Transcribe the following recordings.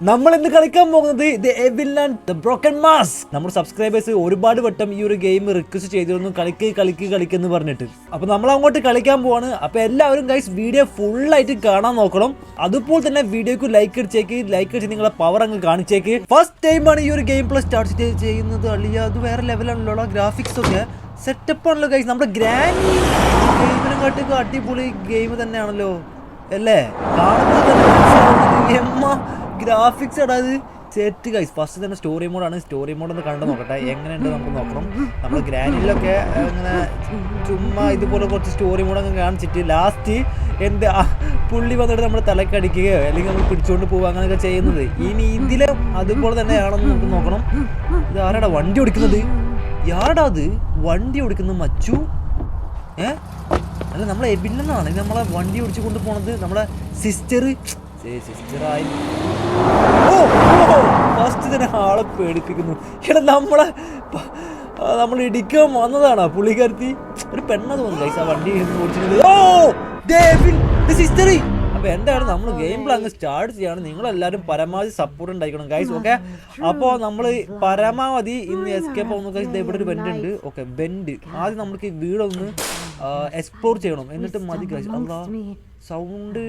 നമ്മൾ ഇന്ന് കളിക്കാൻ പോകുന്നത് the evil and the broken mass നമ്മുടെ സബ്സ്ക്രൈബേഴ്സ് ഒരുപാട് വട്ടം ഈ ഒരു ഗെയിം റിക്വസ്റ്റ് ചെയ്തിരുന്നു. കളിക്ക് കളിക്ക് കളിക്കെന്ന് പറഞ്ഞിട്ട്. അപ്പൊ നമ്മൾ അങ്ങോട്ട് കളിക്കാൻ പോവാണ്. അപ്പൊ എല്ലാവരും ഗൈസ് വീഡിയോ ഫുൾ ആയിട്ട് കാണാൻ നോക്കണം. അതുപോലെ തന്നെ വീഡിയോക്ക് ലൈക്ക് അടിച്ചേക്ക്. ലൈക്ക് അടിച്ച് നിങ്ങളെ പവർ അങ്ങ് കാണിച്ചേക്ക്. ഫസ്റ്റ് ടൈമാണ് ഈ ഒരു ഗെയിം പ്ലസ് സ്റ്റാർട്ട് ചെയ്യുന്നത്. അളിയ അത് വേറെ ലെവലാണല്ലോ ഗ്രാഫിക്സ് ഒക്കെ. സെറ്റപ്പ് ആണല്ലോ ഗൈസ് നമ്മുടെ ഗ്രാൻഡ് ഗെയിമിനെ കാട്ടി അടിപൊളി ഗെയിം തന്നെയാണല്ലോ. അല്ലേ? കാണുന്നത് ഗ്രാഫിക്സ് ഇടാ അത് സെറ്റ് ഗൈസ് ഫസ്റ്റ് തന്നെ സ്റ്റോറി മോഡാണ് സ്റ്റോറി മോഡ് ഒന്ന് കണ്ടു നോക്കട്ടെ. എങ്ങനെയുണ്ട് നമുക്ക് നോക്കണം. നമ്മൾ ഗ്രാനിലൊക്കെ ഇങ്ങനെ ചുമ്മാ ഇതുപോലെ കുറച്ച് സ്റ്റോറി മോഡൊക്കെ കാണിച്ചിട്ട് ലാസ്റ്റ് എന്ത് പുള്ളി വന്നിട്ട് നമ്മൾ തലക്കടിക്കുകയോ അല്ലെങ്കിൽ നമ്മൾ പിടിച്ചുകൊണ്ട് പോവുക അങ്ങനെയൊക്കെ ചെയ്യുന്നത്. ഇനി ഇതിലും അതുപോലെ തന്നെയാണെന്ന് നമുക്ക് നോക്കണം. ഇത് ആരാടാ വണ്ടി ഓടിക്കുന്നത്? യാടാ അത്. വണ്ടി ഓടിക്കുന്ന മച്ചു. ഏ? അല്ല നമ്മളെ എബില്ലെന്നാണ് നമ്മളെ വണ്ടി ഓടിച്ചു കൊണ്ട് പോണത്. നമ്മളെ സിസ്റ്റർ സിസ്റ്റർ ആയി ഓ ഫസ്റ്റ് തന്നെ ആളെ പേടിപ്പിക്കുന്നു. എടാ നമ്മളെ നമ്മൾ ഇടിക്കാൻ വന്നതാണ്. പുള്ളിക്കാരത്തി ഒരു പെണ്ണ തോന്നുന്നു ആ വണ്ടി ഓടിച്ചിട്ട് ഓ സിസ്റ്റർ അപ്പൊ എന്താണ് നമ്മൾ ഗെയിം പ്ലേ അങ്ങ് സ്റ്റാർട്ട് ചെയ്യാണ്. നിങ്ങളെല്ലാവരും പരമാവധി സപ്പോർട്ട് ഉണ്ടായിരിക്കണം ഗൈസ് ഓക്കെ അപ്പോൾ നമ്മൾ പരമാവധി ഇന്ന് എസ്കേപ്പ് പോകുന്ന ഗൈസ് ഇവിടെ ഒരു ബെൻഡ് ഉണ്ട്. ഓക്കെ ബെൻഡ് ആദ്യം നമ്മൾക്ക് ഈ വീടൊന്ന് എക്സ്പ്ലോർ ചെയ്യണം. എന്നിട്ട് മതി ഗൈസ് അല്ലാ സൗണ്ട്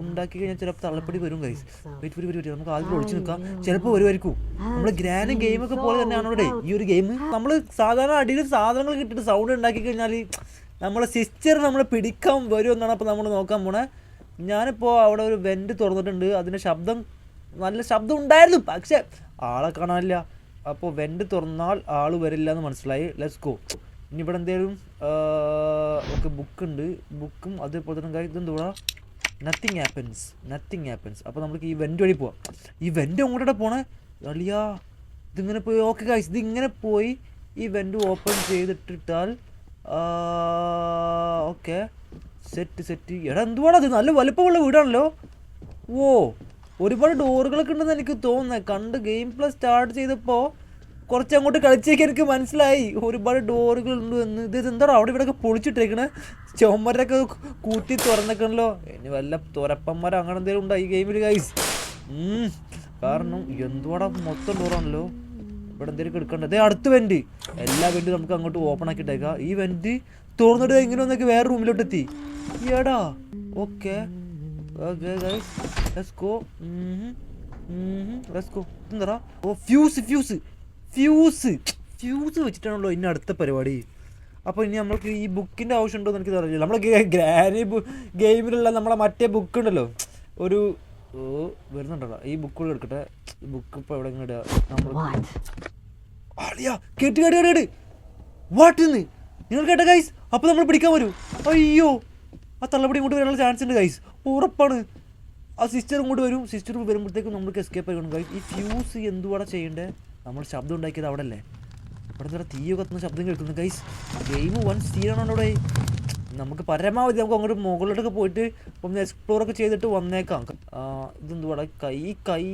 ഉണ്ടാക്കി കഴിഞ്ഞാൽ ചിലപ്പോൾ തള്ളപ്പടി വരും ഗൈസ് വെയിറ്റ് വരും വരും നമുക്ക് ആദ്യം ഒളിച്ചു നിൽക്കാം. ചിലപ്പോൾ വരുമായിരിക്കും. നമ്മൾ ഗ്രാൻഡ് ഗെയിമൊക്കെ പോലെ തന്നെയാണ് ഇവിടെ. ഈ ഒരു ഗെയിം നമ്മൾ സാധാരണ അടിയിൽ സാധനങ്ങൾ കിട്ടിയിട്ട് സൗണ്ട് ഉണ്ടാക്കി കഴിഞ്ഞാൽ നമ്മളെ സിസ്റ്റർ നമ്മളെ പിടിക്കാൻ വരും എന്നാണ് അപ്പോൾ നമ്മൾ നോക്കാൻ പോണേ. ഞാനിപ്പോൾ അവിടെ ഒരു വെന്റ് തുറന്നിട്ടുണ്ട്. അതിന്റെ ശബ്ദം നല്ല ശബ്ദം ഉണ്ടായിരുന്നു. പക്ഷേ ആളെ കാണാനില്ല. അപ്പോൾ വെന്റ് തുറന്നാൽ ആൾ വരില്ല എന്ന് മനസ്സിലായി. ലെറ്റ്സ് ഗോ ഇനി ഇവിടെ എന്തെങ്കിലും ഒക്കെ ബുക്കുണ്ട് ബുക്കും അതേപോലെ തന്നെ കാര്യം ഇതെന്തുവാ? നത്തിങ് ആപ്പൻസ് നത്തിങ് ആപ്പൻസ് അപ്പോൾ നമുക്ക് ഈ വെന്റ് വഴി പോവാം. ഈ വെന്റ് അങ്ങോട്ടേ പോണേ? അളിയാ ഇതിങ്ങനെ പോയി ഓക്കെ ഗൈസ് ഇതിങ്ങനെ പോയി ഈ വെന്റ് ഓപ്പൺ ചെയ്തിട്ടിട്ടാൽ ഓക്കെ സെറ്റ് സെറ്റ് എടാ എന്തുവാണത് നല്ല വലുപ്പമുള്ള വീടാണല്ലോ. ഓ ഒരുപാട് ഡോറുകളൊക്കെ ഉണ്ടെന്ന് എനിക്ക് തോന്നുന്നത് കണ്ട് ഗെയിം പ്ലസ് സ്റ്റാർട്ട് ചെയ്തപ്പോൾ കുറച്ച് അങ്ങോട്ട് കളിച്ചേക്ക് എനിക്ക് മനസ്സിലായി. ഒരുപാട് ഡോറുകൾ ഉണ്ട് എന്ന്. ഇത് എന്താണോ അവിടെ ഇവിടെയൊക്കെ പൊളിച്ചിട്ടേക്കണേ ചുമരൊക്കെ കൂട്ടി തുറന്നേക്കണല്ലോ ഇനി വല്ല തുരപ്പന്മാരോ അങ്ങനെ എന്തെങ്കിലും ഉണ്ടോ ഈ ഗെയിമിൽ ഗൈസ് കാരണം എന്തുവാട മൊത്തം ഡോറാണല്ലോ ഇവിടെ എന്തെങ്കിലും എടുക്കണ്ടത് അടുത്ത വെൻഡ് എല്ലാ വെന്റും നമുക്ക് അങ്ങോട്ട് ഓപ്പൺ ആക്കിയിട്ടേക്കാം. ഈ വെൻഡ് തുറന്നിട്ട് ഇങ്ങനെ ഒന്നൊക്കെ വേറെ റൂമിലോട്ട് എത്തി. ഏടാ okay let's oh fuse fuse fuse fuse വെച്ചിട്ടാണല്ലോ ഇനി അടുത്ത പരിപാടി. അപ്പോൾ ഇനി നമ്മൾക്ക് ഈ ബുക്കിന്റെ ആവശ്യമുണ്ടോ എന്ന് എനിക്ക് അറിയില്ല. നമ്മളെ ഗ്രാനി ഗെയിമിലുള്ള നമ്മളെ മറ്റേ ബുക്ക് ഉണ്ടല്ലോ. ഒരു ഓ വരുന്നുണ്ടല്ലോ. ഈ ബുക്ക് കൂടെ എടുക്കട്ടെ. ബുക്ക് ഇപ്പോൾ എവിടെ ഇടുക നമ്മൾ അളിയാ കേട്ട് കേട്ട് കേട്ട് വാട്ടിന്ന് നിങ്ങൾ കേട്ട ഗൈസ് അപ്പോൾ നമ്മൾ പിടിക്കാൻ വരൂ. അയ്യോ ആ തള്ളപ്പടി ഇങ്ങോട്ട് വരാനുള്ള ചാൻസ് ഉണ്ട് ഗൈസ് ഉറപ്പാണ്. ആ സിസ്റ്റർ ഇങ്ങോട്ട് വരും. സിസ്റ്റർ വരുമ്പോഴത്തേക്കും നമ്മൾക്ക് എസ്കേപ്പ് ആയിക്കണം ഗൈസ് ഈ ഫ്യൂസ് എന്തുവാണ് ചെയ്യണ്ടേ? നമ്മൾ ശബ്ദം ഉണ്ടാക്കിയത് അവിടെ അല്ലേ ഇവിടെ നിന്ന് തീ കത്തുന്ന ശബ്ദം കേൾക്കുന്നു. ഗൈസ് ഗെയിം വൺ സീനാണോ അവിടെ. നമുക്ക് പരമാവധി നമുക്ക് അങ്ങോട്ട് മുകളിലോട്ടൊക്കെ പോയിട്ട് ഒന്ന് എക്സ്പ്ലോർ ഒക്കെ ചെയ്തിട്ട് വന്നേക്കാം. ഇതെന്തുവാടാ കൈ കൈ.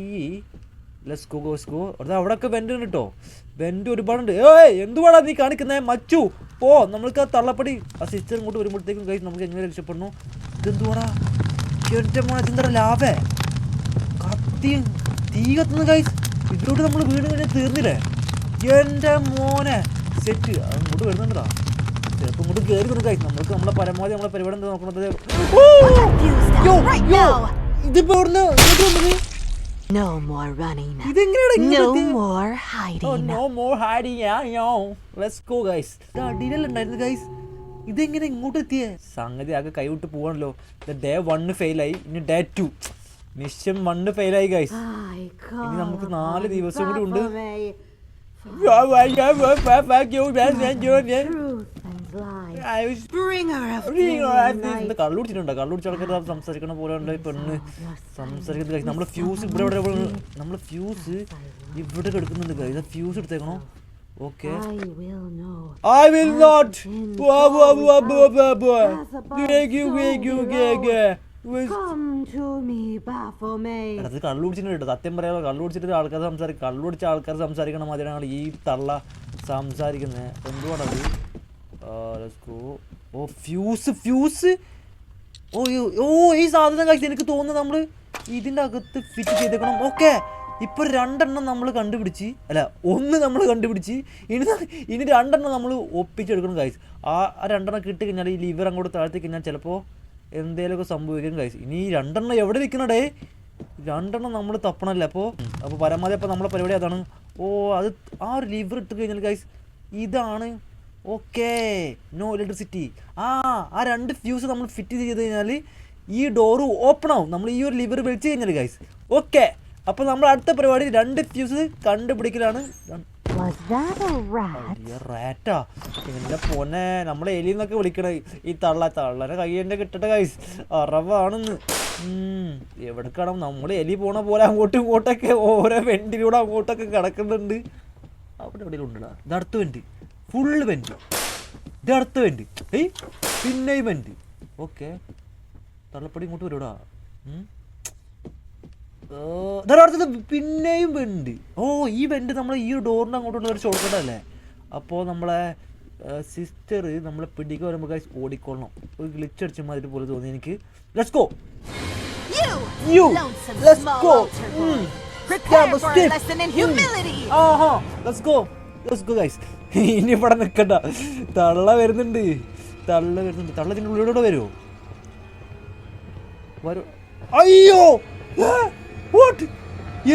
ലെസ് ഗോ അവിടെ അത് അവിടെയൊക്കെ വെന്റ് ഉണ്ട് കേട്ടോ വെന്റ് ഒരുപാടുണ്ട്. ഏയ് എന്തുവാടാ നീ കാണിക്കുന്നേ? മച്ചു പോ. നമ്മൾക്ക് ആ തള്ളപ്പടി ആ സിസ്റ്റർ ഇങ്ങോട്ട് വരുമ്പോഴത്തേക്കും കഴിച്ച് നമുക്ക് എങ്ങനെ രക്ഷപ്പെടണു ഇതെന്തുവാടാ? എന്റെ മോനെ എന്താ ലാഭേ? കത്തി തീ കത്തുന്നു കൈസ് ഇതിലോട്ട് നമ്മൾ വീണ് കഴിഞ്ഞാൽ തീർന്നില്ലേ? എന്റെ മോനെ. സെറ്റ് അങ്ങോട്ട് വരുന്നുണ്ടോ ചിലപ്പോൾ ഇങ്ങോട്ട് കയറി കൈസ് നമ്മൾക്ക് നമ്മളെ പരമാവധി നമ്മളെ പരിപാടി എന്താ നോക്കണത്? ഇതിപ്പോ? No more running. No Oh, hiding. no more hiding, yeah, yo. Let's go, guys. ഇത് അടിയിലല്ലായിരുന്നു ഗൈസ് ഇതെങ്ങനെ ഇങ്ങോട്ട് എത്തിയേ? സംഗതി ആകെ കൈവിട്ട് പോവാണല്ലോ. ഡേ ഫെയിൽ ആയി. ഇനി ഡേ ടു മിഷൻ വണ്ണ് ഫെയിലായി ഗൈസ് ഇനി നമുക്ക് നാല് ദിവസം കൂടി ഉണ്ട്. കള്ളുടിച്ചിട്ടുണ്ടോ കള്ളുടിച്ച ആൾക്കാർ സംസാരിക്കണ പോലെ ഉണ്ട്. പെണ്ണ് സംസാരിക്കുന്നത് നമ്മൾ നമ്മളെ ഫ്യൂസ് ഇവിടെ ഇവിടെ നമ്മൾ ഫ്യൂസ് ഇവിടെ എടുക്കുന്നുണ്ട് guys fuse എടുത്തേക്കണോ? Okay I will know. അത് കള്ളുടിച്ചിട്ടുണ്ട് സത്യം പറയാമോ? കള്ളുപിടിച്ചിട്ട് ആൾക്കാർ സംസാരിക്കും കള്ളുപിടിച്ച ആൾക്കാർ സംസാരിക്കണ മാതിരിയാണ് ഈ തള്ള സംസാരിക്കുന്നത് എന്തുകൊണ്ടത് ഓ ഫ്യൂസ് ഫ്യൂസ് ഓ ഓ ഈ സാധനം കഴിച്ച് എനിക്ക് തോന്നുന്നു നമ്മൾ ഇതിന്റെ അകത്ത് ഫിറ്റ് ചെയ്തേക്കണം. ഓക്കെ ഇപ്പൊ രണ്ടെണ്ണം നമ്മൾ കണ്ടുപിടിച്ച് അല്ല ഒന്ന് നമ്മൾ കണ്ടുപിടിച്ച്. ഇനി ഇനി രണ്ടെണ്ണം നമ്മൾ ഒപ്പിച്ചെടുക്കണം കാഴ്ച ആ രണ്ടെണ്ണം കിട്ടി കഴിഞ്ഞാൽ ഈ ലിവർ അങ്ങോട്ട് താഴ്ത്തി കഴിഞ്ഞാൽ ചിലപ്പോൾ എന്തേലുമൊക്കെ സംഭവിക്കും കഴിച്ചു ഇനി രണ്ടെണ്ണം എവിടെ നിൽക്കണടേ രണ്ടെണ്ണം നമ്മൾ തപ്പണല്ലേ? അപ്പോൾ അപ്പോൾ പരമാവധി അപ്പോൾ നമ്മളെ പരിപാടി അതാണ്. ഓ അത് ആ ഒരു ലിവർ ഇട്ട് കഴിഞ്ഞാൽ ഗൈസ് ഇതാണ്. ഓക്കേ. നോ ഇലക്ട്രിസിറ്റി ആ ആ രണ്ട് ഫ്യൂസ് നമ്മൾ ഫിറ്റ് ചെയ്ത് കഴിഞ്ഞാൽ ഈ ഡോറ് ഓപ്പൺ ആവും. നമ്മൾ ഈ ഒരു ലിവർ വലിച്ചു കഴിഞ്ഞാൽ ഗൈസ് ഓക്കെ. അപ്പോൾ നമ്മൾ അടുത്ത പരിപാടി രണ്ട് ഫ്യൂസ് കണ്ടുപിടിക്കലാണ്? റാറ്റാ. എന്റെ പൊന്നെ നമ്മളെ എലി എന്നൊക്കെ വിളിക്കണേ. ഈ തള്ള തള്ളനെ കൈ എന്റെ കിട്ടട്ടെ കൈസ് അറവാണെന്ന്. എവിടെക്കാണോ നമ്മൾ എലി പോണ പോലെ അങ്ങോട്ടും ഇങ്ങോട്ടൊക്കെ ഓരോ വെന്റിലൂടെ അങ്ങോട്ടൊക്കെ കിടക്കുന്നുണ്ട്. അവിടെ എവിടെ ഉണ്ടടാ? ഇത് അടുത്ത വെന്റ് ഫുള്ള് വെന്റ് ഇത് അടുത്ത വെന്റ് ഏയ് പിന്നെയും വെന്റ് ഓക്കെ തള്ളപ്പടി ഇങ്ങോട്ട് വരൂടാ അടുത്തത് പിന്നെയും വെണ്ട് ഓ ഈ വെണ്ട് നമ്മൾ ഈ ഡോറിന് അങ്ങോട്ട് വരച്ച് കൊടുക്കണ്ടല്ലേ അപ്പോൾ നമ്മളെ സിസ്റ്റർ നമ്മളെ പിടിക്കാൻ വരുമ്പോൾ guys ഓടിക്കൊള്ളണം. ഒരു ഗ്ലിച്ച് അടിച്ച മാതിരി പോലെ തോന്നി എനിക്ക്. Let's go you let's go! Aaha let's go let's go guys ഇനി ഇവിടെ നിൽക്കണ്ട തള്ള വരുന്നുണ്ട്. തള്ള വരുന്നുണ്ട്. തള്ള ഇതിന്റെ ഉള്ളിലൂടെ വരുമോ വരൂ. അയ്യോ! വാട്ട്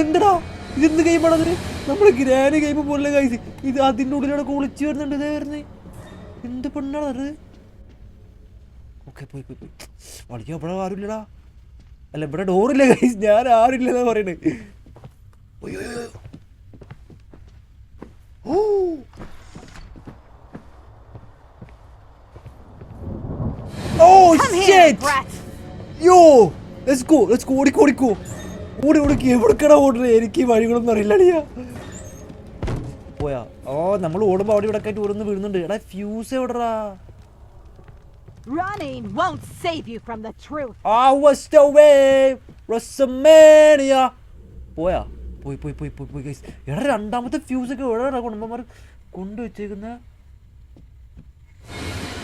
എന്തടാ? ഇതെന്ത് ഗെയിമാണ് അതിന്? നമ്മുടെ ഗ്രാന് ഗെയിം പോലെ കൈസ് ഇത് അതിന്റെ ഉള്ളിലൂടെ കുളിച്ച് വരുന്നുണ്ട് ഇതേ വരുന്നത് എന്ത് പെണ്ണാണ് അത്? ഓക്കെ പോയി പോയി പോയി. വളിക്കാൻ ഇവിടെ ആരുമില്ലടാ. അല്ല ഇവിടെ ഡോറില്ല കൈസ് ഞാൻ ആരുമില്ലെന്നാ പറയണേ. ഓ. ഓ Come here, shit Let's go let's go ഓടിക്കോ ഓടിക്കോ. ഓടി ഓടിക്ക് എവിടെക്കട ഓടുന്നത് എനിക്ക് ഈ വഴികളൊന്നും അറിയില്ലടിയാ പോയാ. ഓ നമ്മൾ ഓടുമ്പോ അവിടെ ഇവിടെ ആയിട്ട് ഓരോന്ന് വീഴുന്നുണ്ട്. എടാ ഫ്യൂസ് എവിടെടാ? Running won't save you from the truth. I was the way WrestleMania. പോയാ. പോയി പോയി പോയി പോയി പോയി ഗൈസ് എടാ രണ്ടാമത്തെ ഫ്യൂസ് ഒക്കെ എവിടെയാണ് കുടുംബന്മാർ കൊണ്ടുവച്ചേക്കുന്ന?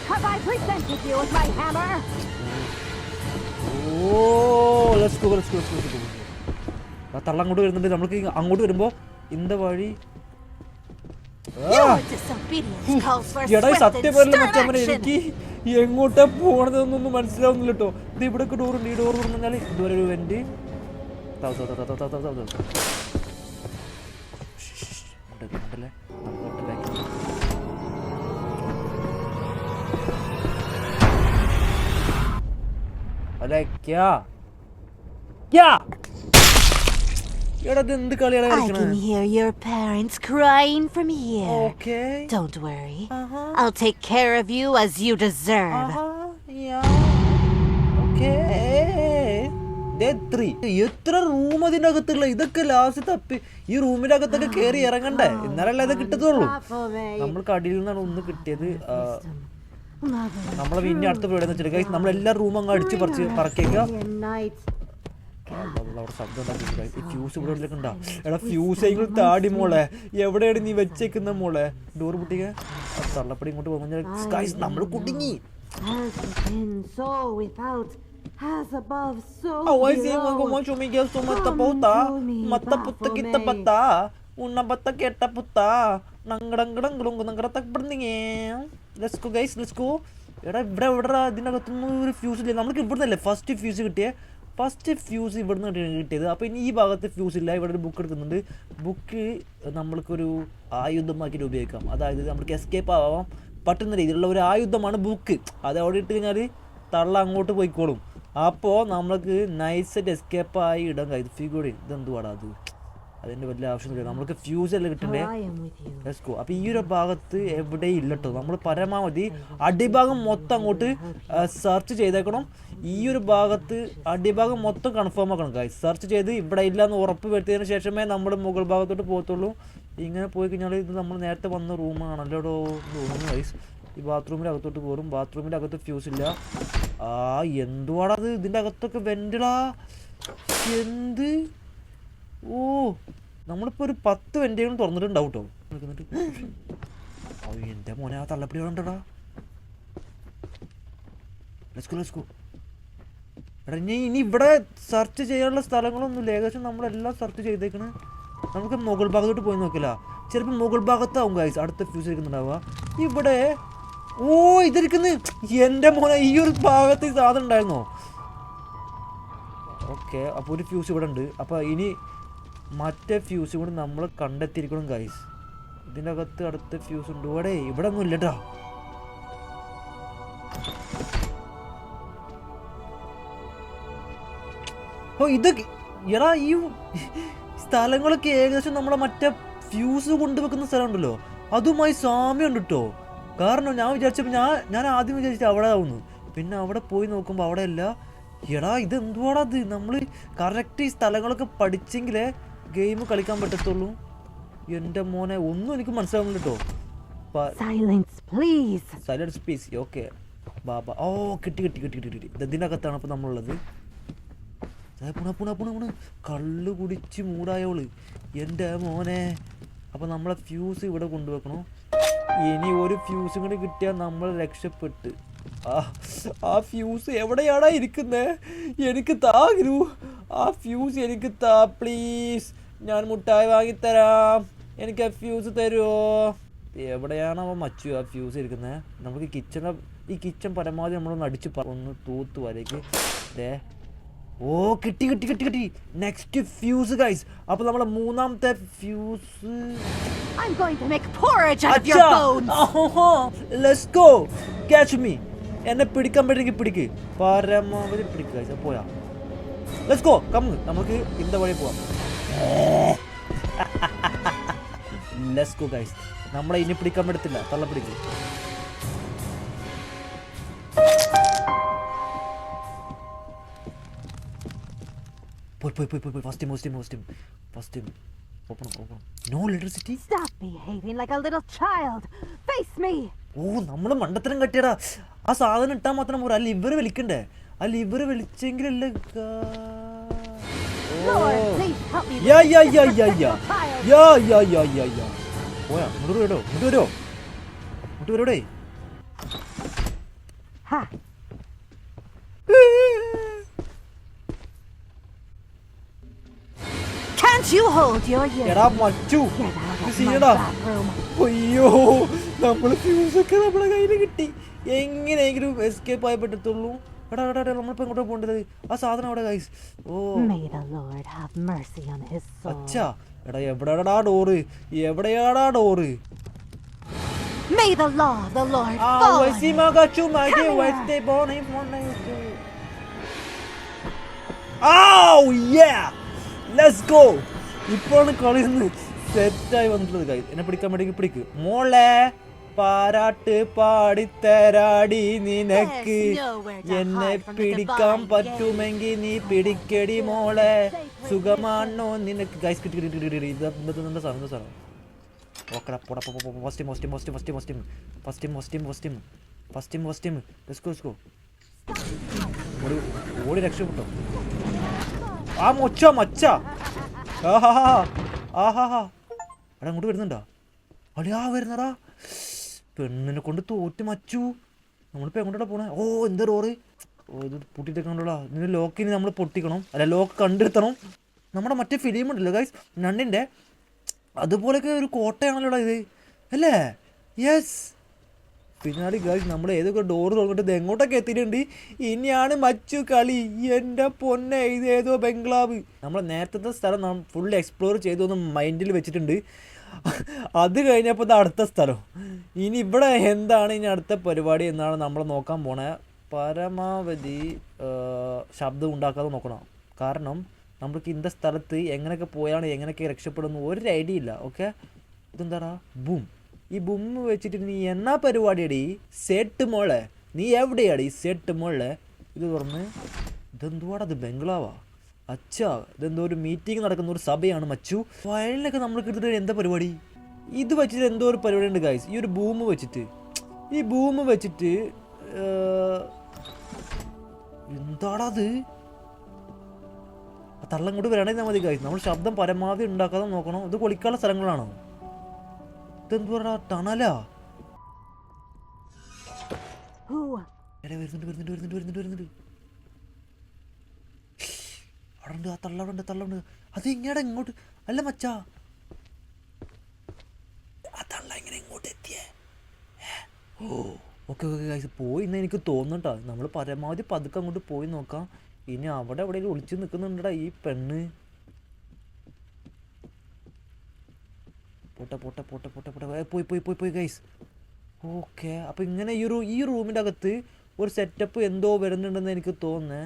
Have I presented you with my hammer? Oh let's go let's go let's go ആ തള്ള അങ്ങോട്ട് വരുന്നുണ്ട്. നമ്മൾക്ക് അങ്ങോട്ട് വരുമ്പോ ഇന്ത വഴി എടാ ഈ swift സത്യം and പറയില്ല stern മച്ചമ്മനെ എനിക്ക് എങ്ങോട്ടാ പോണതെന്നൊന്നും മനസ്സിലാവുന്നില്ല കേട്ടോ ഇത് ഇവിടെ ഡോറുണ്ട് ഈ ഡോർ പറഞ്ഞാൽ ഇതുവരെ ഒരു വെന്റ് ക്യാ. ഉണ്ടല്ലേ? നമുക്ക് തൊട്ട് എടാ ഇത് എന്ത് കളിയാണ് I can കളിക്കണത് hear your parents crying from here. Okay Don't worry. ആഹാ I'll take care of you as you deserve. ആഹാ, yeah. Okay. ദേ three. എത്ര റൂം അകത്തുള്ള ഇതൊക്കെ ലാസ്റ്റ് തപ്പി. ഈ റൂമിന്റെ അകത്തൊക്കെ കേറി ഇറങ്ങണ്ടേ? എന്നാലല്ലേ അത് കിട്ടത്തുള്ളൂ. നമ്മൾക്ക് അടിയിൽ നിന്നാണ് ഒന്ന് കിട്ടിയത്. ആ, നമ്മളെ പിന്നെ അടുത്ത പരിപാടി എന്ന് വെച്ചാൽ നമ്മൾ എല്ലാ റൂം അങ്ങ് അടിച്ച് പറിച്ച് പറക്കേക്ക. ഫ്യൂസ് ഇവിടെ എടാ ഫ്യൂസ് എങ്കിലും താടി മോളെ. എവിടെയാണ് നീ വെച്ചേക്കുന്ന മോളെ? ഡോർ പൊട്ടിക്ക. തള്ളപ്പടി ഇങ്ങോട്ട് പോകുമ്പോൾ നമ്മൾ കുടുങ്ങി. As let's go let's go എടാ ഇവിടെ ഒരു ഫ്യൂസ് ഇല്ല. നമുക്ക് ഇവിടുന്നല്ലേ ഫസ്റ്റ് ഫ്യൂസ് കിട്ടിയേ? ഫസ്റ്റ് ഫ്യൂസ് ഇവിടുന്ന് കിട്ടി- കിട്ടിയത്. അപ്പോൾ ഇനി ഈ ഭാഗത്ത് ഫ്യൂസ് ഇല്ല. ഇവിടെ ഒരു ബുക്ക് എടുക്കുന്നുണ്ട്. ബുക്ക് നമ്മൾക്കൊരു ആയുധമാക്കിയിട്ട് ഉപയോഗിക്കാം അതായത് നമുക്ക് എസ്കേപ്പ് ആവാം. പറ്റുന്ന രീതിയിലുള്ള ഒരു ആയുധമാണ് ബുക്ക് അത് അവിടെ ഇട്ട് കഴിഞ്ഞാൽ തള്ള അങ്ങോട്ട് പോയിക്കോളും. അപ്പോൾ നമ്മൾക്ക് നൈസായിട്ട് എസ്കേപ്പ് ആയി ഇടാൻ കഴിയും. ഫിഗൂടി ഇതെന്തുവാടാ അത്? അതിന്റെ വലിയ ആവശ്യമൊന്നുമില്ല. നമ്മൾക്ക് ഫ്യൂസ് അല്ലേ കിട്ടണ്ടേ? ഗോ അപ്പോൾ ഈ ഒരു ഭാഗത്ത് എവിടെയും ഇല്ല കേട്ടോ നമ്മൾ പരമാവധി അടിഭാഗം മൊത്തം അങ്ങോട്ട് സെർച്ച് ചെയ്തേക്കണം. ഈ ഒരു ഭാഗത്ത് അടിഭാഗം മൊത്തം കൺഫേം ആക്കണം ഗൈസ് സെർച്ച് ചെയ്ത് ഇവിടെ ഇല്ല എന്ന് ഉറപ്പ് വരുത്തിയതിന് ശേഷമേ നമ്മൾ മുകൾ ഭാഗത്തോട്ട് പോകത്തുള്ളൂ. ഇങ്ങനെ പോയി കഴിഞ്ഞാൽ ഇത് നമ്മൾ നേരത്തെ വന്ന റൂമാണല്ലോ തോന്നുന്നു ഗൈസ് ഈ ബാത്റൂമിന്റെ അകത്തോട്ട് കയറും ബാത്റൂമിന്റെ അകത്ത് ഫ്യൂസ് ഇല്ല. ആ എന്തുവാടത് ഇതിന്റെ അകത്തൊക്കെ വെന്റിടാ എന്ത്? ഓ നമ്മളിപ്പോ ഒരു പത്ത് വെന്റുകളും തുറന്നിട്ടുണ്ടാവും കേട്ടോ എന്റെ മോനെ ആ തള്ളപ്പടി വേണ്ടടാ ഇനി ഇനി ഇവിടെ സെർച്ച് ചെയ്യാനുള്ള സ്ഥലങ്ങളൊന്നുമില്ല. ഏകദേശം നമ്മളെല്ലാം സെർച്ച് ചെയ്തേക്കണ്. നമുക്ക് മുകൾ ഭാഗത്തോട്ട് പോയി നോക്കില്ല. ചിലപ്പോൾ മുകൾ ഭാഗത്താവും ഗൈസ് അടുത്ത ഫ്യൂസ് ഇരിക്കുന്നുണ്ടാവുക ഇവിടെ ഓ ഇതിരിക്കുന്ന. എന്റെ മോനെ ഈ ഒരു ഭാഗത്ത് സാധനം ഉണ്ടായിരുന്നോ? ഓക്കെ അപ്പോൾ ഒരു ഫ്യൂസ് ഇവിടെ ഉണ്ട്. അപ്പോൾ ഇനി മറ്റേ ഫ്യൂസ് കൂടി നമ്മൾ കണ്ടെത്തിയിരിക്കണം ഗൈസ് ഇതിന്റെ അകത്ത് അടുത്ത ഫ്യൂസ് ഉണ്ട്. ഇവിടെ ഇവിടെ ഒന്നും ഇല്ലട്ടോ ഓ ഇത് എടാ ഈ സ്ഥലങ്ങളൊക്കെ ഏകദേശം നമ്മളെ മറ്റേ ഫ്യൂസ് കൊണ്ടുവെക്കുന്ന സ്ഥലം ഉണ്ടല്ലോ അതുമായി സാമ്യമുണ്ട് കേട്ടോ കാരണം ഞാൻ വിചാരിച്ചപ്പോൾ ഞാൻ ഞാൻ ആദ്യം വിചാരിച്ചത് അവിടെ ആവുന്നു. പിന്നെ അവിടെ പോയി നോക്കുമ്പോൾ അവിടെ അല്ല എടാ ഇത് എന്തുവാടാ ഇത്? നമ്മൾ കറക്റ്റ് ഈ സ്ഥലങ്ങളൊക്കെ പഠിച്ചെങ്കിലേ ഗെയിം കളിക്കാൻ പറ്റത്തുള്ളൂ. എന്റെ മോനെ ഒന്നും എനിക്ക് മനസ്സിലാവുന്നില്ല കേട്ടോ പ്ലീസ് ഓക്കെ ബാബ. ഓ കിട്ടി കിട്ടി കിട്ടി കിട്ടി കിട്ടി. ഇതിന്റെ അകത്താണ് അപ്പോൾ നമ്മളുള്ളത്. ദേ പുണ പുണ പുണ പുണ. കള്ള് കുടിച്ച് മൂടായോൾ. എന്റെ മോനെ. അപ്പോൾ നമ്മളെ ഫ്യൂസ് ഇവിടെ കൊണ്ടുവെക്കണോ? ഇനി ഒരു ഫ്യൂസും കൂടി കിട്ടിയാൽ നമ്മൾ രക്ഷപ്പെട്ട്. ആ ഫ്യൂസ് എവിടെയാടാ ഇരിക്കുന്നേ? എനിക്ക് താകരൂ ആ ഫ്യൂസ് എനിക്ക് താ പ്ലീസ് ഞാൻ മുട്ടായി വാങ്ങിത്തരാം. എനിക്ക് ആ ഫ്യൂസ് തരുമോ എവിടെയാണ് അവൻ മച്ചു ആ ഫ്യൂസ് ഇരിക്കുന്നത് നമുക്ക് കിച്ചണ ഈ കിച്ചൺ പരമാവധി നമ്മളൊന്ന് അടിച്ച് ഒന്ന് തൂത്ത് വരയ്ക്ക്. ദേ. ഓ കിട്ടി കിട്ടി കിട്ടി കിട്ടി. നെക്സ്റ്റ് ഫ്യൂസ് ഗൈസ് അപ്പൊ നമ്മളെ മൂന്നാമത്തെ fuse I'm going to make porridge out of your bones. Let's go catch me എന്നെ പിടിക്കാൻ പറ്റുമെങ്കിൽ പിടിക്ക്. പരമാവധി പിടിക്കുക പോയാ ലെറ്റ്സ് ഗോ കമ്മ് നമുക്ക് ഇന്ത വഴി പോവാം. ലെറ്റ്സ് ഗോ ഗൈസ് നമ്മളെ ഇനി പിടിക്കാൻ പറ്റത്തില്ല. തള്ള പിടിക്കും പോയി പോയി പോയി പോയി. First most most first open open no electricity stop behaving like a little child face me ഓ നമ്മൾ മണ്ടത്തരം കട്ടിയടാ. ആ സാധനം ഇട്ടാൽ മാത്രം പോരാ. അല്ല ഇവർ വലിക്കണ്ടേ അല്ല ഇവർ വിളിച്ചെങ്കിലല്ലേ എടാ മച്ചു സീനടാ അയ്യോ നമ്മൾ ഫ്യൂസൊക്കെ നമ്മളെ കയ്യിൽ കിട്ടി. എങ്ങനെയെങ്കിലും എസ്കേപ്പ് ആയി പറ്റത്തുള്ളൂ എടാ എടാ എടാ നമ്മളിപ്പോൾ എങ്ങോട്ടാണ് പോകേണ്ടത്? ആ സാധനം അവിടെ ഗൈസ് ഓ. അച്ഛാ എടാ എവിടെയാടാ ഡോറ് എവിടെയാടാ door May the law of the Lord fall. Ah, wasi magachu magi wasi born him one Oh yeah. Let's go. ഇപ്പോഴാണ് കളി സെറ്റായി വന്നിട്ടുള്ളത് ഗൈസ് എന്നെ പിടിക്കാൻ വേണ്ടി പിടിക്ക്. മോളെ. പാരാട്ട് പാടിത്തരാടി നിനക്ക്. എന്നെ പിടിക്കാൻ പറ്റുമെങ്കിൽ നീ പിടിക്കടി മോളെ. സുഖമാണോ നിനക്ക്? ഗൈസ് കിട്ടി സാധനം? ഓക്കെടാ പോടാ first first first first first first first first first ഓടി രക്ഷപ്പെട്ടോ. ആ മൊച്ച മച്ച. ആഹാ ആഹാ. എടാ അങ്ങോട്ട് വരുന്നുണ്ടോ? അളിയാ വരുന്നടാ. പെണ്ണിനെ കൊണ്ട് തോറ്റ് മച്ചു. നമ്മളിപ്പോൾ എങ്ങോട്ടാ പോണേ? ഓ എന്താ റോറ്? ഓ ഇത് പൂട്ടിയിട്ടേക്കാണ്ടോടാ ഇതിന്റെ ലോക്ക് ഇനി നമ്മൾ പൊട്ടിക്കണം. അല്ല ലോക്ക് കണ്ടെടുത്തണം. നമ്മുടെ മറ്റേ ഫിലിം ഉണ്ടല്ലോ ഗൈസ് നണ്ണിന്റെ അതുപോലെയൊക്കെ ഒരു കോട്ടയാണല്ലോടാ ഇത്. അല്ലേ? യെസ് പിന്നാടി ഗൈസ് നമ്മൾ ഏതൊക്കെ ഡോറ് തുറന്നിട്ട് ഇത് എങ്ങോട്ടൊക്കെ എത്തിയിട്ടുണ്ട്? ഇനിയാണ് മച്ചു കളി. എന്റെ പൊന്നെ ഇത് ഏതോ ബംഗ്ലാവ്. നമ്മൾ നേരത്തെ സ്ഥലം ഫുൾ എക്സ്പ്ലോർ ചെയ്തൊന്ന് മൈൻഡിൽ വെച്ചിട്ടുണ്ട്. അത് കഴിഞ്ഞപ്പോൾ ഇത് അടുത്ത സ്ഥലം. ഇനി ഇവിടെ എന്താണ് ഇനി അടുത്ത പരിപാടി എന്നാണ് നമ്മൾ നോക്കാൻ പോണേ. പരമാവധി ശബ്ദം ഉണ്ടാക്കാതെ നോക്കണം. കാരണം നമ്മൾക്ക് ഇന്ന സ്ഥലത്ത് എങ്ങനെയൊക്കെ പോയാണ് എങ്ങനെയൊക്കെ രക്ഷപ്പെടുന്നു ഒരു ഐഡിയ ഇല്ല ഓക്കെ? ഇതെന്താടാ? ബും. ഈ ബും വെച്ചിട്ട് നീ എന്നാ പരിപാടിയടി? സെട്ട് മോളെ. നീ എവിടെയാടി? സെട്ട് മോളെ ഇത് തുറന്ന്. ഇതെന്തുവാടാ അത് ബംഗ്ലാവാ. അച്ഛാ ഇതെന്തോ ഒരു മീറ്റിംഗ് നടക്കുന്ന ഒരു സഭയാണ് മച്ചു. വയലിനൊക്കെ നമ്മൾ കിട്ടിയിട്ട് എന്താ പരിപാടി? ഇത് വെച്ചിട്ട് എന്തോ ഒരു പരിപാടി ഉണ്ട് ഗായ്സ് ഈ ഒരു ബൂം വെച്ചിട്ട്. ഈ ബൂം വെച്ചിട്ട് എന്താടാ അത് തള്ളം കൊണ്ട് വരണമെങ്കിൽ മതി ഗായ്സ് നമ്മൾ ശബ്ദം പരമാവധി ഉണ്ടാക്കാതെ നോക്കണം. ഇത് കൊളിക്കാനുള്ള സ്ഥലങ്ങളാണോ? ഇതെന്ത് പറയടാ ടണലാ? എടാ വരുന്നുണ്ട് വരുന്നുണ്ട് വരുന്നുണ്ട് വരുന്നുണ്ട് വരുന്നുണ്ട്. അവിടെ ഉണ്ട് ആ തള്ള അവിടെ തള്ള ഉണ്ട് അത് ഇങ്ങോട്ട് ഇങ്ങോട്ട്. അല്ല മച്ചാ. ആ തള്ള ഇങ്ങനെ ഇങ്ങോട്ട് എത്തിയേ? ഓ ഓക്കെ ഓക്കെ ഗൈസ് പോയി എന്ന് എനിക്ക് തോന്നുന്നുണ്ടോ നമ്മൾ പരമാവധി പതുക്കെ അങ്ങോട്ട് പോയി നോക്കാം. ഇനി അവിടെ എവിടെയെങ്കിലും ഒളിച്ച് നിൽക്കുന്നുണ്ടടാ ഈ പെണ്ണ്. പോട്ടെ പോട്ടെ പോട്ടെ പോട്ടെ പോട്ടെ. പോയി പോയി പോയി പോയി ഗൈസ് ഓക്കെ അപ്പോൾ ഇങ്ങനെ ഈ ഒരു ഈ റൂമിന്റെ അകത്ത് ഒരു സെറ്റപ്പ് എന്തോ വരുന്നുണ്ടെന്ന് എനിക്ക് തോന്നുന്നേ.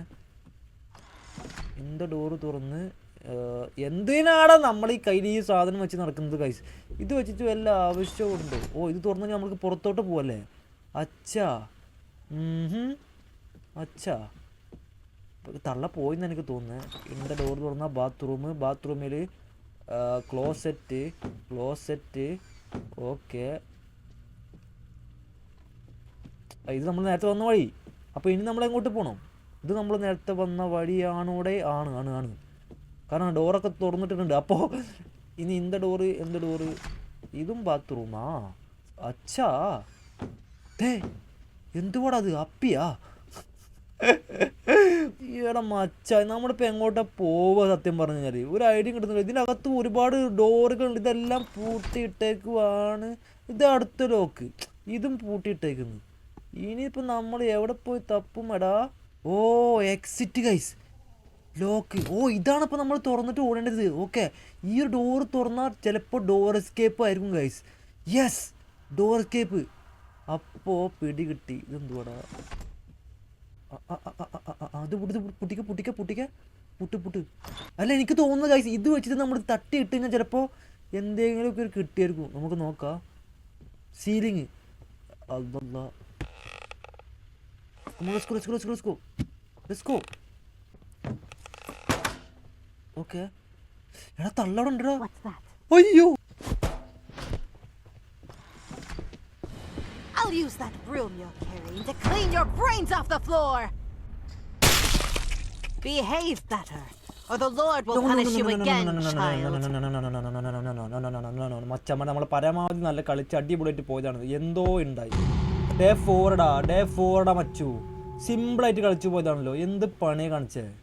എന്തോ ഡോറ് തുറന്ന് എന്തിനാണ് നമ്മൾ ഈ കയ്യിൽ ഈ സാധനം വെച്ച് നടക്കുന്നത് കൈസ് ഇത് വെച്ചിട്ട് വല്ല ഉണ്ട് ഓ ഇത് തുറന്നു നമുക്ക് പുറത്തോട്ട് പോവല്ലേ? അച്ഛാ. അച്ഛാ. തള്ള പോയിന്ന് എനിക്ക് തോന്നുന്നത് എന്റെ ഡോർ തുറന്ന ബാത്റൂം ബാത്റൂമിൽ ക്ലോസെറ്റ് ക്ലോസെറ്റ് ഓക്കെ ഇത് നമ്മൾ നേരത്തെ വന്ന വഴി. അപ്പോൾ ഇനി നമ്മൾ എങ്ങോട്ട് പോകണം ഇത് നമ്മൾ നേരത്തെ വന്ന വഴിയാണോടെ ആണ് ആണ് ആണ്. കാരണം ഡോറൊക്കെ തുറന്നിട്ടിട്ടുണ്ട്. അപ്പോൾ ഇനി ഇന്ത ഡോറ് എന്ത് ഡോറ്? ഇതും ബാത്റൂമാ അച്ഛാ. എന്തുവാടാ അത്? അപ്പിയാ. ഈടെ മച്ച നമ്മളിപ്പോൾ എങ്ങോട്ടാ പോവുക സത്യം പറഞ്ഞു കഴിഞ്ഞാൽ ഒരു ഐഡിയ കിട്ടുന്നില്ല. ഇതിനകത്ത് ഒരുപാട് ഡോറുകളുണ്ട്. ഇതെല്ലാം പൂട്ടിയിട്ടേക്കുവാണ്. ഇത് അടുത്ത ലോക്ക്. ഇതും പൂട്ടിയിട്ടേക്കുന്നു. ഇനിയിപ്പോൾ നമ്മൾ എവിടെ പോയി തപ്പുമെടാ ഓ എക്സിറ്റ് ഗൈസ് ലോക്ക് ഓ ഇതാണ് ഇപ്പോൾ നമ്മൾ തുറന്നിട്ട് ഓടേണ്ടത്. ഓക്കെ ഈ ഒരു ഡോർ തുറന്നാൽ ചിലപ്പോൾ ഡോർ എസ്കേപ്പ് ആയിരിക്കും ഗൈസ് യെസ് ഡോർ എസ്കേപ്പ് അപ്പോൾ പിടി കിട്ടി. ഇതെന്തുവാടാ? അത് പൊട്ടി പൊട്ടിക്ക പൊട്ടിക്ക പൊട്ടിക്ക. പുട്ട് പുട്ട്. അല്ല എനിക്ക് തോന്നുന്നു ഗൈസ് ഇത് വെച്ചിട്ട് നമ്മൾ തട്ടി ഇട്ട് കഴിഞ്ഞാൽ ചിലപ്പോൾ എന്തെങ്കിലുമൊക്കെ ഒരു കിട്ടിയായിരിക്കും. നമുക്ക് നോക്കാം. സീലിങ് അല്ല Let's go, let's go, let's go, let's go. Let's go. Okay. എടാ What's that? അയ്യോ I'll use that broom you're carrying to clean your brains off the floor! Behave better, or the Lord will punish you again, child. മച്ചമ്മ നമ്മൾ പരമാവധി നല്ല കളിച്ച് അടിപൊളിയായിട്ട് പോയതാണ് എന്തോ ഉണ്ടായി ഡേ ഫോർഡാ ഡേ ഫോർഡാ മച്ചു. സിമ്പിളായിട്ട് കളിച്ചു പോയതാണല്ലോ. എന്ത് പണി കാണിച്ചേ?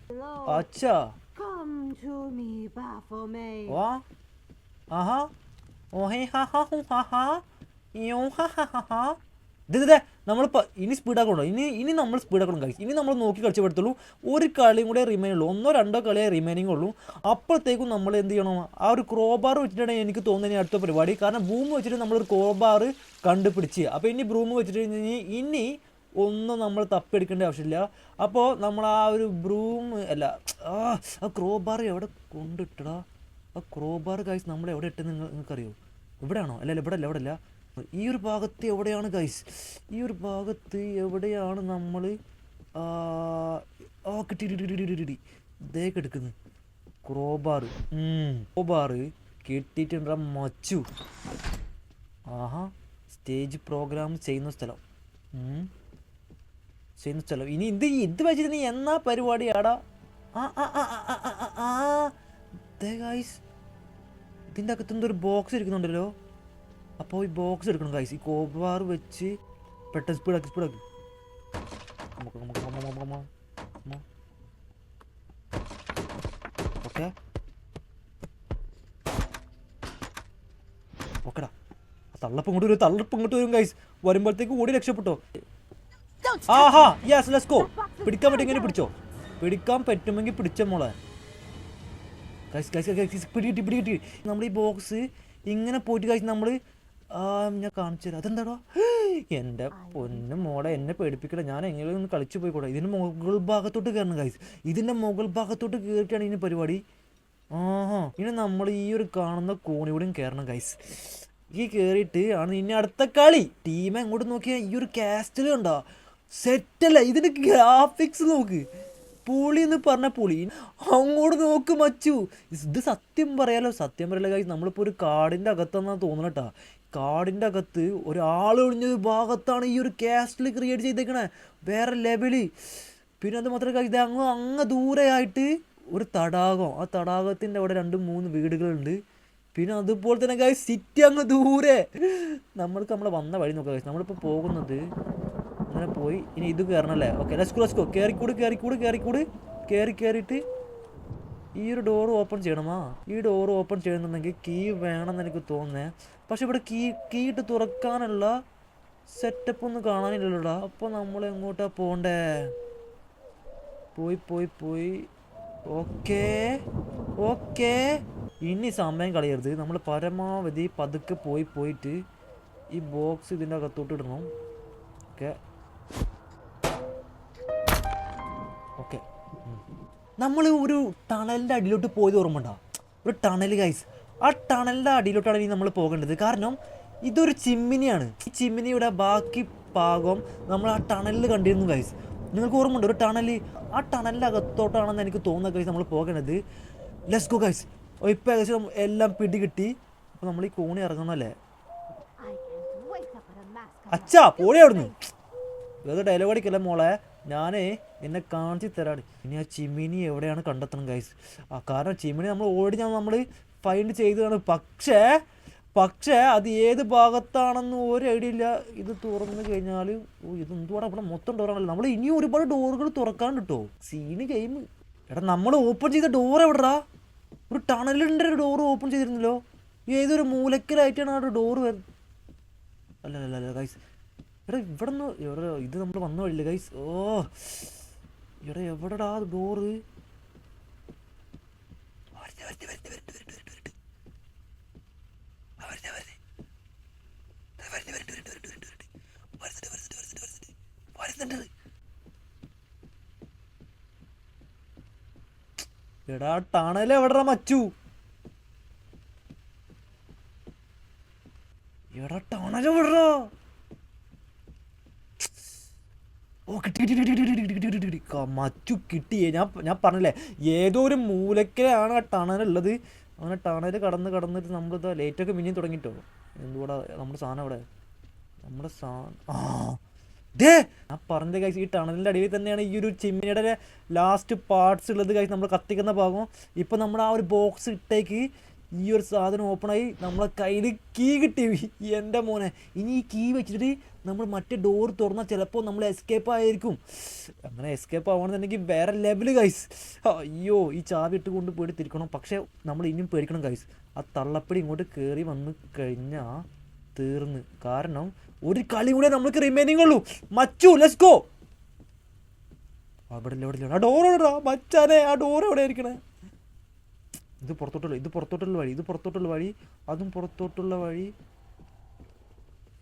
അച്ഛാ. ആഹാ. ഓഹേ ഹാ ഹാ ഹു ഹാ യോ ഹാ ഹാ ഹാ. ഇത് നമ്മളിപ്പോൾ ഇനി സ്പീഡാക്കണോ ഇനി ഇനി നമ്മൾ സ്പീഡാക്കണം കളിച്ചു ഇനി നമ്മൾ നോക്കി കളിച്ച് പെടുത്തുള്ളൂ ഒരു കളിയും കൂടെ റിമൈൻ ഉള്ളൂ. ഒന്നോ രണ്ടോ കളിയെ റിമൈനിങ് ഉള്ളൂ. അപ്പോഴത്തേക്കും നമ്മൾ എന്ത് ചെയ്യണം? ആ ഒരു ക്രോബാർ വെച്ചിട്ടാണ് എനിക്ക് തോന്നുന്നത് അടുത്ത പരിപാടി. കാരണം ബൂം വെച്ചിട്ട് നമ്മളൊരു ക്രോബാർ കണ്ടുപിടിച്ച്. അപ്പോൾ ഇനി ബ്രൂം വെച്ചിട്ട് ഇനി ഇനി ഒന്നും നമ്മൾ തപ്പിയെടുക്കേണ്ട ആവശ്യമില്ല. അപ്പോൾ നമ്മൾ ആ ഒരു ബ്രൂം അല്ല ആ ക്രോബാർ എവിടെ കൊണ്ടിട്ടടാ? ആ ക്രോബാർ കാഴ്ച നമ്മൾ എവിടെ ഇട്ടെന്ന് നിങ്ങൾ നിങ്ങൾക്കറിയോ? ഇവിടെയാണോ? അല്ല അല്ല ഇവിടെ അല്ല ഇവിടെ അല്ല ഈ ഒരു ഭാഗത്ത് എവിടെയാണ് ഗൈസ് ഈ ഒരു ഭാഗത്ത് എവിടെയാണ് നമ്മൾ ആ കിട്ടി ഇതേ കിടക്കുന്നത് ക്രോബാർ ക്രോബാർ കിട്ടിയിട്ടുണ്ട് മച്ചു ആഹാ സ്റ്റേജ് പ്രോഗ്രാം ചെയ്യുന്ന സ്ഥലം ചെയ്യുന്ന സ്ഥലം ഇനി ഇത് ഇത് വെച്ചിട്ട് നീ എന്നാ പരിപാടിയാടാ ആ ആ ആ ഇതിന്റെ അകത്തുനിന്ന് ഒരു ബോക്സ് ഇരിക്കുന്നുണ്ടല്ലോ അപ്പോൾ ഈ ബോക്സ് എടുക്കണം ഗൈസ് ഈ കോബാർ വെച്ച് പെട്ടെന്ന് സ്പീഡാക്കി സ്പീഡാക്കി ഓക്കെ ഓക്കെടാ തള്ളപ്പ് ഇങ്ങോട്ട് വരും തള്ളപ്പ് ഇങ്ങോട്ട് വരും ഗൈസ് വരുമ്പോഴത്തേക്ക് ഓടി രക്ഷപ്പെട്ടോ? ആഹാ യെസ് ലെറ്റ്സ് ഗോ പിടിക്കാൻ പറ്റുമെങ്കിൽ പിടിച്ചോ? പിടിക്കാൻ പറ്റുമെങ്കിൽ പിടിച്ച മോളെ. ഗൈസ് ഗൈസ് ഗൈസ് പിടി കിട്ടി പിടി കിട്ടി. നമ്മൾ ഈ ബോക്സ് ഇങ്ങനെ പോയിട്ട് കഴിച്ച് നമ്മൾ ഞാൻ കാണിച്ചു തരാം. അതെന്താടോ? എന്റെ പൊന്നും മോളെ എന്നെ പേടിപ്പിക്കട ഞാൻ എങ്ങനെയും ഒന്ന് കളിച്ചു പോയിക്കോട്ടെ. ഇതിന്റെ മുകൾ ഭാഗത്തോട്ട് കയറണം ഗൈസ് ഇതിന്റെ മുകൾ ഭാഗത്തോട്ട് കയറിയിട്ടാണ് ഇതിന് പരിപാടി. ആഹാ. ഇനി നമ്മൾ ഈ ഒരു കാണുന്ന കോണിവിടെയും കയറണം ഗൈസ് ഈ കയറിയിട്ട് ആണ് ഇനി അടുത്ത കളി. ടീം എങ്ങോട്ട് നോക്കിയാൽ ഈ ഒരു കാസ്റ്റിൽ ഉണ്ടോ സെറ്റല്ല ഇതിന്റെ ഗ്രാഫിക്സ് നോക്ക്. പുളി എന്ന് പറഞ്ഞ പുളി. അങ്ങോട്ട് നോക്ക് മച്ചു. ഇത് സത്യം പറയാലോ? സത്യം പറയാലോ കാര്യം നമ്മളിപ്പോൾ ഒരു കാടിന്റെ അകത്തെന്നാണ് തോന്നണട്ടാ. കാടിന്റെ അകത്ത് ഒരാൾ ഒഴിഞ്ഞ ഭാഗത്താണ് ഈ ഒരു കാസ്റ്റിൽ ക്രിയേറ്റ് ചെയ്തേക്കണേ. വേറെ ലെവൽ പിന്നെ അത് മാത്രമല്ല ഇത് അങ്ങ് അങ്ങ് ദൂരെയായിട്ട് ഒരു തടാകം. ആ തടാകത്തിന്റെ അവിടെ രണ്ട് മൂന്ന് വീടുകളുണ്ട്. പിന്നെ അതുപോലെ തന്നെ ഗൈസ് സിറ്റി അങ്ങ് ദൂരെ. നമ്മൾക്ക് നമ്മൾ വന്ന വഴി നോക്കാം നമ്മളിപ്പോൾ പോകുന്നത് അങ്ങനെ പോയി. ഇനി ഇത് കയറണല്ലേ? Okay let's go let's go കയറിക്കൂട് കയറിക്കൂട് കയറിക്കൂട് കയറി കയറിയിട്ട് ഈ ഒരു ഡോർ ഓപ്പൺ ചെയ്യണമാ? ഈ ഡോർ ഓപ്പൺ ചെയ്യണമെന്നുണ്ടെങ്കിൽ കീ വേണമെന്ന് എനിക്ക് തോന്നുന്നേ. പക്ഷെ ഇവിടെ കീ കീ ഇട്ട് തുറക്കാനുള്ള സെറ്റപ്പ് ഒന്നും കാണാനില്ലല്ലോടാ. അപ്പോൾ നമ്മൾ എങ്ങോട്ടാ പോണ്ടേ? പോയി പോയി പോയി. Okay okay. ഇനി സമയം കളയരുത്. നമ്മൾ പരമാവധി പതുക്കെ പോയി പോയിട്ട് ഈ ബോക്സ് ഇതിന്റെ അകത്തോട്ട് ഇടണം. ഓക്കെ. ഓക്കെ. നമ്മൾ ഒരു ടണലിന്റെ അടിയിലോട്ട് പോയത് ഓർമ്മ ഒരു ടണൽ ഗൈസ് ആ ടണലിന്റെ അടിയിലോട്ടാണ് ഇനി നമ്മൾ പോകേണ്ടത്. കാരണം ഇതൊരു ചിമ്മിനിയാണ്. ഈ ചിമ്മിനിയുടെ ബാക്കി ഭാഗം നമ്മൾ ആ ടണലിൽ കണ്ടിരുന്നു ഗൈസ് നിങ്ങൾക്ക് ഓർമ്മയുണ്ട് ഒരു ടണൽ ആ ടണലിന്റെ അകത്തോട്ടാണെന്ന് എനിക്ക് തോന്നുന്ന ഗൈസ് നമ്മൾ പോകേണ്ടത്. ലെസ് ഗോ ഗൈസ് ഇപ്പോൾ ഏകദേശം എല്ലാം പിടികിട്ടി അപ്പോൾ നമ്മൾ ഈ കോണി ഇറങ്ങണമല്ലേ. അച്ഛാ പോളി അവിടുന്ന്. വേറെ ഡയലോഗ് അടിക്കല്ലേ മോളെ? ഞാനേ നിന്നെ കാണിച്ച് തരാണ് ഇനി ആ ചിമ്മിനി എവിടെയാണ് കണ്ടെത്തണം ഗൈസ് ആ കാരണം ചിമ്മിനി നമ്മൾ ഓടി ഞാൻ നമ്മൾ ഫൈൻഡ് ചെയ്തതാണ്. പക്ഷേ പക്ഷേ അത് ഏത് ഭാഗത്താണെന്ന് ഒരു ഐഡിയ ഇല്ല. ഇത് തുറന്നു കഴിഞ്ഞാൽ ഓ ഇത് എന്തുവാണ് ഇവിടെ മൊത്തം ഡോറാണല്ലോ നമ്മൾ ഇനിയും ഒരുപാട് ഡോറുകൾ തുറക്കാൻ കിട്ടോ സീന് ഗെയിം എടാ നമ്മൾ ഓപ്പൺ ചെയ്ത ഡോർ എവിടെടാ? ഒരു ടണലിന്റെ ഒരു ഡോർ ഓപ്പൺ ചെയ്തിരുന്നല്ലോ. ഏതൊരു മൂലക്കലായിട്ടാണ് ആ ഡോറ് വരുന്നത് അല്ല അല്ല അല്ല ഗൈസ് എടാ ഇവിടെ എവിടെ ഇത് നമ്മൾ വന്ന വഴിയില്ല ഗൈസ് ഓ എടാ എവിടെടാ ഡോറ് എടാ ടണൽ എവിടെടാ മച്ചു? മച്ചു കിട്ടിയേ. ഞാൻ ഞാൻ പറഞ്ഞില്ലേ ഏതോ ഒരു മൂലക്കലാണ് ആ ടണലുള്ളത് അങ്ങനെ ടണൽ കടന്ന് കടന്നിട്ട് നമ്മൾ നമ്മളിത് ലേറ്റൊക്കെ മിനിയും തുടങ്ങിയിട്ടോ എന്തുകൂടാ നമ്മുടെ സാധനം അവിടെ? നമ്മുടെ സാധനം ആ ദേ ഞാൻ പറഞ്ഞ കൈസ് ഈ ടണലിന്റെ അടിയിൽ തന്നെയാണ് ഈ ഒരു ചിമ്മിനിയുടെ ലാസ്റ്റ് പാർട്സ് ഉള്ളത് കൈസ് നമ്മൾ കത്തിക്കുന്ന ഭാഗം. ഇപ്പം നമ്മൾ ആ ഒരു ബോക്സ് ഇട്ടേക്ക് ഈ ഒരു സാധനം ഓപ്പണായി നമ്മളെ കയ്യിൽ കീ കിട്ടി. എന്റെ മോനെ. ഇനി ഈ കീ വെച്ചിട്ട് നമ്മൾ മറ്റേ ഡോർ തുറന്നാൽ ചിലപ്പോൾ നമ്മൾ എസ്കേപ്പ് ആയിരിക്കും. അങ്ങനെ എസ്കേപ്പ് ആവണമെന്നുണ്ടെങ്കിൽ വേറെ ലെവൽ ഗൈസ് അയ്യോ ഈ ചാവി ഇട്ട് കൊണ്ട് പോയിട്ട് തിരിക്കണം. പക്ഷേ നമ്മൾ ഇനിയും പേടിക്കണം ഗൈസ് ആ തള്ളപ്പടി ഇങ്ങോട്ട് കയറി വന്ന് കഴിഞ്ഞാൽ തീർന്ന്. കാരണം ഒരു കളി കൂടെ നമ്മൾക്ക് റിമൈനിങ് ഉള്ളൂ. മച്ചു ലെസ് ഗോ അവിടെ ഇല്ല ആ ഡോർ എവിടെ മച്ചാനെ ആ ഡോർ എവിടെ ഇരിക്കണേ? ഇത് പുറത്തോട്ടുള്ള ഇത് പുറത്തോട്ടുള്ള വഴി ഇത് പുറത്തോട്ടുള്ള വഴി അതും പുറത്തോട്ടുള്ള വഴി.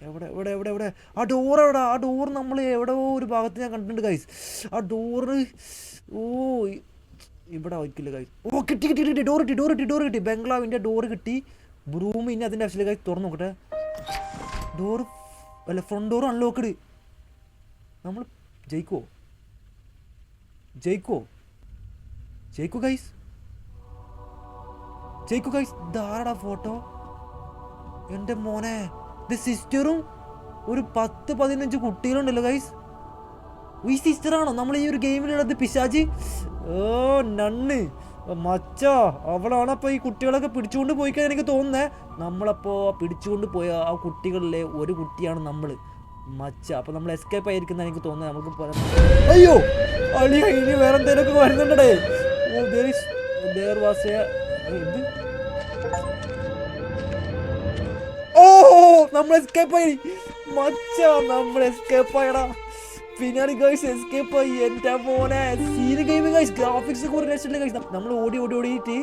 എവിടെ എവിടെ എവിടെ എവിടെ? ആ ഡോർ എവിടെ? ആ ഡോർ നമ്മൾ എവിടെ ഒരു ഭാഗത്ത് ഞാൻ കണ്ടിട്ടുണ്ട് ഗൈസ് ആ ഡോറ് ഓ ഇവിടെ വയ്ക്കില്ല ഗൈസ് ഓ കിട്ടി കിട്ടി കിട്ടി ഡോർ കിട്ടി ഡോർ കിട്ടി ഡോർ കിട്ടി. ബംഗ്ലാവിന്റെ ഡോർ കിട്ടി. ബ്രൂം ഇനി അതിന്റെ ആവശ്യമില്ല ഗൈസ് തുറന്നു നോക്കട്ടെ. ഡോർ അല്ല ഫ്രണ്ട് ഡോർ അൺലോക്കഡ് നമ്മൾ ജയിക്കോ ജയിക്കോ ജയിക്കോ ഗൈസ് ധാരടാ ഫോട്ടോ എന്റെ മോനെ ഇത് സിസ്റ്ററും ഒരു പത്ത് പതിനഞ്ച് കുട്ടികളുണ്ടല്ലോ ഗൈസ് ഈ സിസ്റ്ററാണോ നമ്മൾ ഈ ഒരു ഗെയിമിലുള്ളത് പിശാജി ഓ നണ്ണ്. മച്ചാ അവളാണ് അപ്പോൾ ഈ കുട്ടികളൊക്കെ പിടിച്ചുകൊണ്ട് പോയിക്കാൻ എനിക്ക് തോന്നുന്നേ. നമ്മളപ്പോൾ പിടിച്ചുകൊണ്ട് പോയ ആ കുട്ടികളിലെ ഒരു കുട്ടിയാണ് നമ്മൾ മച്ച അപ്പോൾ നമ്മൾ എസ്കേപ്പ് ആയിരിക്കുന്ന എനിക്ക് തോന്നുന്നത് നമുക്ക് അയ്യോ അളി ഇനി വേറെ എന്തെങ്കിലുമൊക്കെ വരുന്നുണ്ടേ ഓ ദേർ ഇത് ഓ നമ്മൾ എസ്കേപ്പ് ആയി. മച്ച നമ്മൾ എസ്കേപ്പ് ആയടാ. പിന്നാണ് ഗൈസ് എസ്കേപ്പ് ആയി. എന്റെ മോനെ സീന് ഗെയിം ഗൈസ് ഗ്രാഫിക്സ് കുറേ രക്ഷയില്ല ഗൈസ് നമ്മൾ ഓടി ഓടി ഓടിയിട്ട്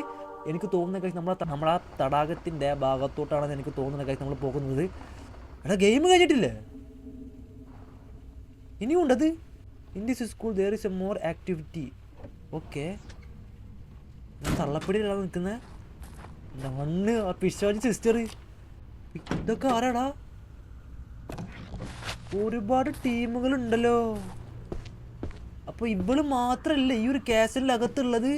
എനിക്ക് തോന്നുന്ന കഴിച്ച് നമ്മൾ നമ്മളാ തടാകത്തിന്റെ ഭാഗത്തോട്ടാണെന്ന് എനിക്ക് തോന്നുന്നത് കഴിച്ച് നമ്മൾ പോകുന്നത്. എടാ ഗെയിം കഴിഞ്ഞിട്ടില്ലേ? ഇനിയും ഉണ്ടത് in this school there is a more activity okay ഞാൻ തള്ളപ്പടിയിലാണ് നിൽക്കുന്നത് ആ പിശാജ് സിസ്റ്റർ ഇതൊക്കെ ആരാടാ? ഒരുപാട് ടീമുകൾ ഉണ്ടല്ലോ അപ്പൊ ഇവൾ മാത്രല്ല ഈ ഒരു കാസലിന്റെ അകത്തുള്ളത്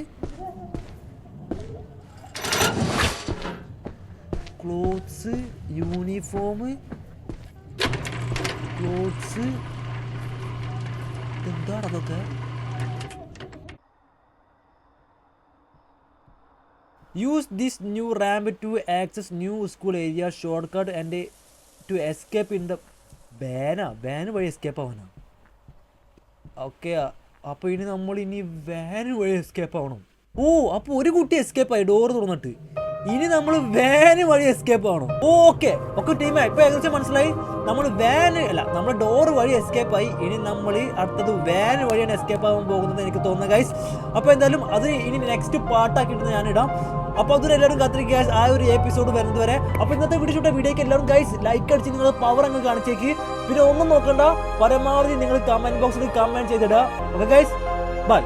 ക്ലോത്ത്സ് യൂണിഫോം ക്ലോത്ത്സ്. എന്താണ് അതൊക്കെ use this new ramp to access new school area short cut and to escape in the Baanah ബാൻ വഴി എസ്കേപ്പ് ആവാനാ ഓക്കെ അപ്പോൾ ഇനി നമ്മൾ ഇനി വാൻ വഴി എസ്കേപ്പ് ആവണം. ഓ അപ്പോൾ ഒരു കുട്ടി എസ്കേപ്പ് ആയി ഡോർ തുറന്നിട്ട്. ഇനി നമ്മൾ വാന് വഴി എസ്കേപ്പ് ആണോ ഓക്കെ ഒക്കെ ടീമേ ഇപ്പൊ ഏകദേശം മനസ്സിലായി? നമ്മൾ വാന് അല്ല നമ്മൾ ഡോർ വഴി എസ്കേപ്പ് ആയി. ഇനി നമ്മൾ അടുത്തത് വാന് വഴിയാണ് എസ്കേപ്പ് ആകാൻ പോകുന്നത് എനിക്ക് തോന്നുന്നത് ഗൈസ് അപ്പോൾ എന്തായാലും അത് ഇനി നെക്സ്റ്റ് പാർട്ടാക്കിയിട്ട് ഞാൻ ഇടാം അപ്പൊ അതൊരു എല്ലാവരും കാത്തിരിക്കുക. ആ ഒരു എപ്പിസോഡ് വരുന്നത് വരെ. അപ്പോൾ ഇന്നത്തെ വീഡിയോ ഷൂട്ട വീഡിയോക്ക് എല്ലാവരും ഗൈസ് ലൈക്ക് അടിച്ച് നിങ്ങൾ പവർ അങ്ങ് കാണിച്ചേക്ക്. പിന്നെ ഒന്നും നോക്കണ്ട പരമാവധി നിങ്ങൾ കമന്റ് ബോക്സിൽ കമന്റ് ചെയ്തിടുക. Okay guys bye